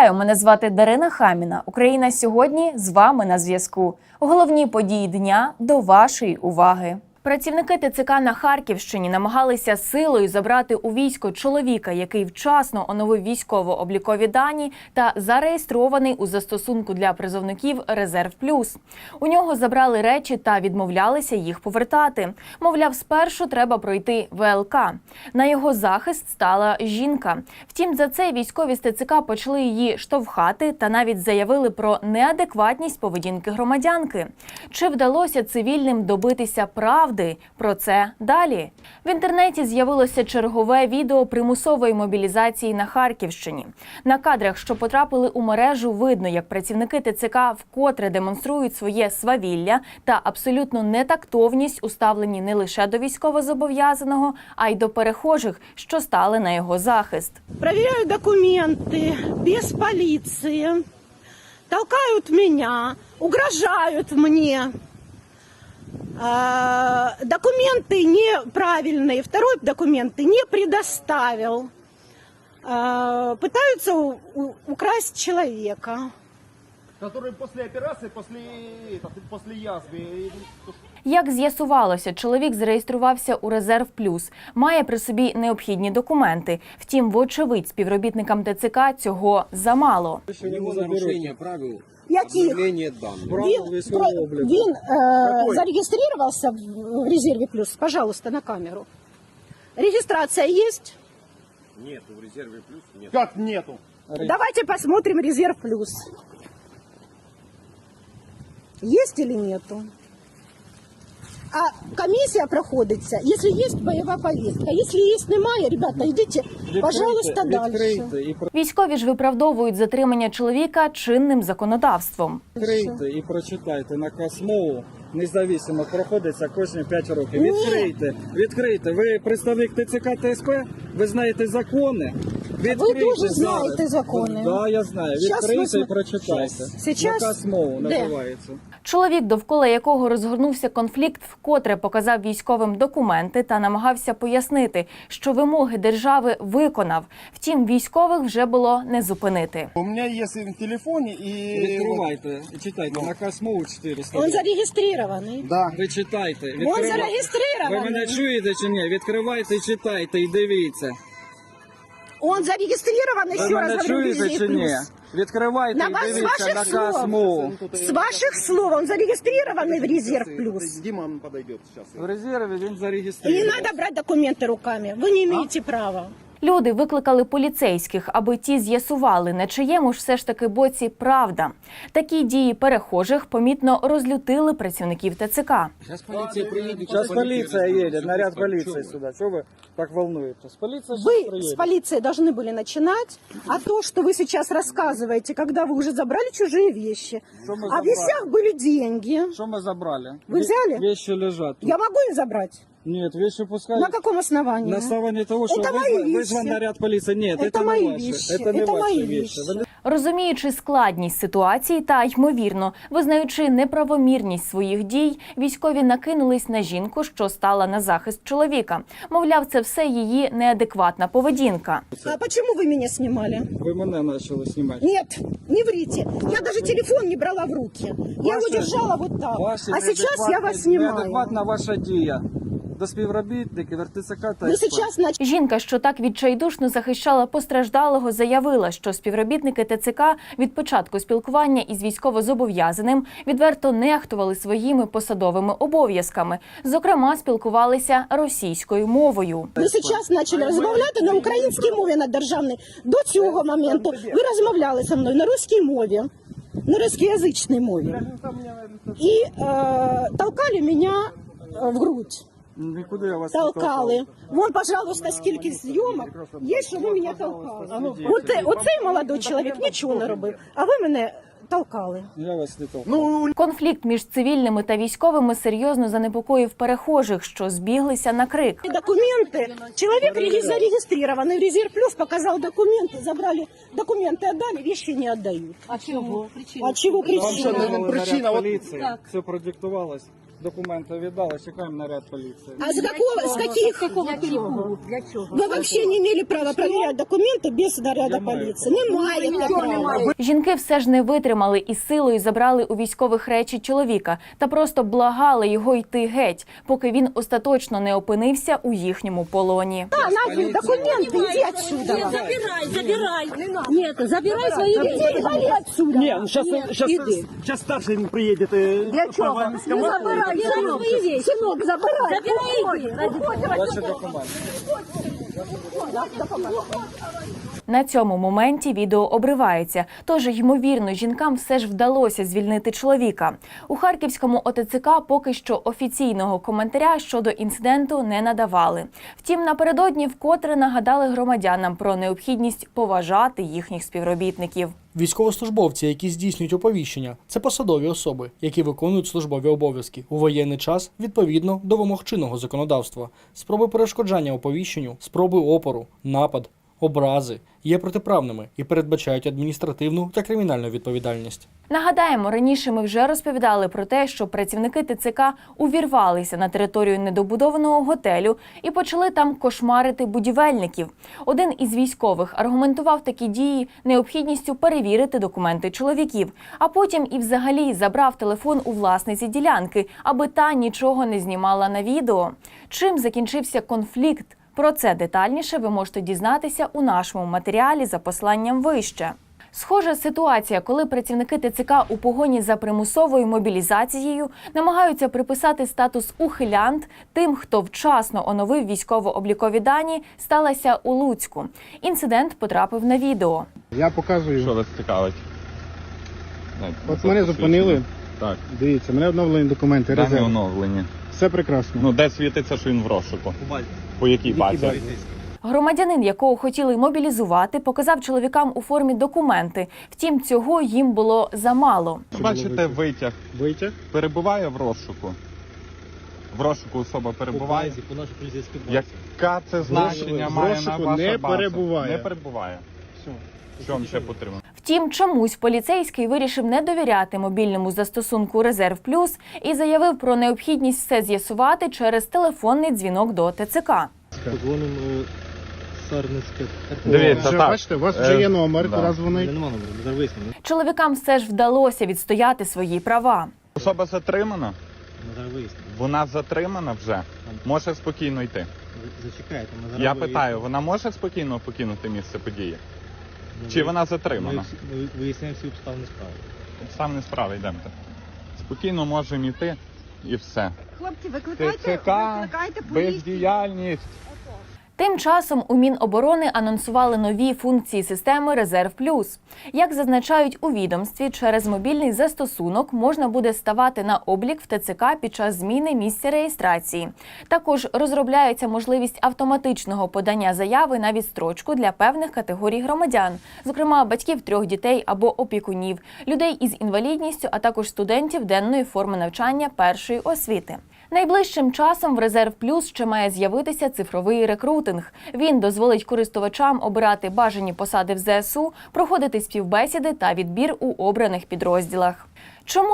Вітаю! Мене звати Дарина Хаміна. Україна сьогодні з вами на зв'язку. Головні події дня до вашої уваги. Працівники ТЦК на Харківщині намагалися силою забрати у військо чоловіка, який вчасно оновив військово-облікові дані та зареєстрований у застосунку для призовників Резерв Плюс. У нього забрали речі та відмовлялися їх повертати. Мовляв, спершу треба пройти ВЛК. На його захист стала жінка. Втім, за це військові з ТЦК почали її штовхати та навіть заявили про неадекватність поведінки громадянки. Чи вдалося цивільним добитися правди? Про це далі. В інтернеті з'явилося чергове відео примусової мобілізації на Харківщині. На кадрах, що потрапили у мережу, видно, як працівники ТЦК вкотре демонструють своє свавілля та абсолютну нетактовність, уставлені не лише до військовозобов'язаного, а й до перехожих, що стали на його захист. Проверяют документы без полиции. Толкают меня, угрожают мне А, Документы неправильные. Второй документ ты не предоставил. А, Пытаются у- у- украсть человека. Который после операции, после, это, после язвы. и- Як з'ясувалося, чоловік зареєструвався у резерв плюс, має при собі необхідні документи. Втім, вочевидь, співробітникам ТЦК цього замало. У него нарушение правил Яких? обновления данных. Він, про- він е, зареєструвався в в резерве плюс. Пожалуйста, на камеру. Регистрация есть? Нет, в резерве плюс нет. Как нету? Давайте посмотрим резерв плюс. Есть или нету? А комиссия проходится, если есть боевая повестка. Если есть немає, ребята, идите, пожалуйста, дальше. і Військові ж виправдовують затримання чоловіка чинним законодавством. відкрийте і прочитайте наказ мову. Независимо проходиться кожні 5 років. Відкрийте, відкрийте. Ви представник ТЦК ТСП, ви знаєте закони. Відкрийте дуже зараз. знаєте закони. Да, я знаю. Щас Відкрийте і прочитайте. Сейчас? Наказ мову Де? називається. Чоловік, довкола якого розгорнувся конфлікт, вкотре показав військовим документи та намагався пояснити, що вимоги держави виконав. Втім, військових вже було не зупинити. У меня есть в телефоне и... Відкривайте і читайте. Наказ мову 400. Он зарегистрированный. Да. Ви читайте. Он відкривайте. Ви зарегистрированный. мене чуєте чи ні? Відкривайте і читайте і дивіться. Он зарегистрирован, Ви еще раз мене говорю, в чуєте резерве чи ні? плюс. Відкривайте На і вас- з дивіться ваших наказ слов. мову. С ваших слов, он зарегистрированный в резерв плюс. Дима подойдет сейчас. В резерві він И не зареєстрований. надо брать документы руками. Вы не имеете права. Люди викликали поліцейських, аби ті з'ясували, на чиєму ж все ж таки боці правда. Такі дії перехожих помітно розлютили працівників ТЦК. Сейчас полиция приедет. Сейчас полиция едет, наряд Чё полиции вы? сюда. Чего вы так волнуетесь? Полиция сейчас Вы с приедет. полицией должны были начинать, а то, что вы сейчас рассказываете, когда вы уже забрали чужие вещи, Что мы а в забрали? вещах были деньги. Что мы забрали? Вы Ве- взяли? Вещи лежат. тут. Я могу их забрать? Нет, вещи пускай. На каком основании? На основании того, что Это вызва- мои вещи. вызван наряд полиции. Нет, Это это, мои не ваши. вещи. Это не Это ваши мои вещи. вещи. Вы не- Розуміючи складність ситуації та ймовірно визнаючи неправомірність своїх дій, військові накинулись на жінку, що стала на захист чоловіка. Мовляв, це все її неадекватна поведінка. А почему вы меня снимали? Вы меня начали снимать. Нет, не врите. Я даже телефон не брала в руки. Я его Ваши- держала вот так. Ваші А сейчас я вас неадекватні- снимаю. Неадекватна ваша дія. До співробітників РТЦК та Вы СП. сейчас нач... Жінка, що так відчайдушно захищала постраждалого, заявила, що співробітники ТЦК від початку спілкування із військовозобов'язаним відверто нехтували своїми посадовими обов'язками. Зокрема, спілкувалися російською мовою. Ви зараз почали розмовляти на українській мові на державній. До цього моменту ви розмовляли зі мною на русській мові, на русскоязичній мові. І е, толкали мене е, в грудь. Нікуди я вас Толкали. Вон, пожалуйста, скільки зйомок. є, що ви мене толкали. Оце, оцей молодий чоловік нічого не робив, а ви мене толкали. Я вас не толкав. Ну, Конфлікт між цивільними та військовими серйозно занепокоїв перехожих, що збіглися на крик. Документы. Человек реги- зарегистрированный в Резерв Плюс показал документы, забрали документы, отдали, вещи не отдают. А чего? А чего Вам причина? що, ну, не причина, от- поліції. Все продиктувалось. Документи віддали, чекаємо наряд поліції. А с какого, с каких? Вы вообще не имели права проверять документы без наряда Я маю полиции. Не маєте права. Жінки все ж не витримали і силою забрали у військових речі чоловіка та просто благали його йти геть, поки він остаточно не опинився у їхньому полоні. На, на, документы, иди отсюда. Забирай, забирай. Нет, забирай свои вещи. Вали отсюда. Не, ну сейчас, сейчас, сейчас старший приедет. э, Для чего? правами с Ну, командой. забирай, Забирай сынок. свои вещи. Сынок, забирай. Забирай их. На цьому моменті відео обривається. Тож, ймовірно, жінкам все ж вдалося звільнити чоловіка. У харківському ОТЦК поки що офіційного коментаря щодо інциденту не надавали. Втім, напередодні вкотре нагадали громадянам про необхідність поважати їхніх співробітників. Військовослужбовці, які здійснюють оповіщення, це посадові особи, які виконують службові обов'язки у воєнний час відповідно до вимог чинного законодавства. Спроби перешкоджання оповіщенню, спроби опору, напад, образи є протиправними і передбачають адміністративну та кримінальну відповідальність. Нагадаємо, раніше ми вже розповідали про те, що працівники ТЦК увірвалися на територію недобудованого готелю і почали там кошмарити будівельників. Один із військових аргументував такі дії необхідністю перевірити документи чоловіків, а потім і взагалі забрав телефон у власниці ділянки, аби та нічого не знімала на відео. Чим закінчився конфлікт? Про це детальніше ви можете дізнатися у нашому матеріалі за посланням вище. Схожа ситуація, коли працівники ТЦК у погоні за примусовою мобілізацією намагаються приписати статус ухилянт тим, хто вчасно оновив військово-облікові дані, сталася у Луцьку. Інцидент потрапив на відео. Я показую. Що вас цікавить? От мене зупинили. Так, Дивіться, мене обновлені документи, дані оновлені. Все прекрасно. Ну, де світиться, що він в розшуку? По якій базі? Громадянин, якого хотіли мобілізувати, показав чоловікам у формі документи. Втім, цього їм було замало. Бачите, витяг. Витяг. Перебуває в розшуку. В розшуку особа перебуває. Яка це значення має на ваша не перебуває. Не перебуває. Все. Що вам ще потрібно? Втім, чомусь поліцейський вирішив не довіряти мобільному застосунку Резерв Плюс і заявив про необхідність все з'ясувати через телефонний дзвінок до ТЦК. Дивіться, вже, так. бачите, у вас вже Е, є номер, да. раз вони. Чоловікам все ж вдалося відстояти свої права. Особа затримана? Вона затримана вже. Може спокійно йти. Зачекайте, ми Я питаю, вона може спокійно покинути місце події? Чи вона затримана? Ми виясняємо всі обставини справи. Обставини не йдемо. Спокійно можемо йти і все. Хлопці, викликайте, ТЦК, викликайте поліцію. бездіяльність. Тим часом у Міноборони анонсували нові функції системи Резерв Плюс. Як зазначають у відомстві, через мобільний застосунок можна буде ставати на облік в ТЦК під час зміни місця реєстрації. Також розробляється можливість автоматичного подання заяви на відстрочку для певних категорій громадян, зокрема батьків трьох дітей або опікунів, людей із інвалідністю, а також студентів денної форми навчання першої освіти. Найближчим часом в Резерв Плюс ще має з'явитися цифровий рекрутинг. Він дозволить користувачам обирати бажані посади в ЗСУ, проходити співбесіди та відбір у обраних підрозділах. Чому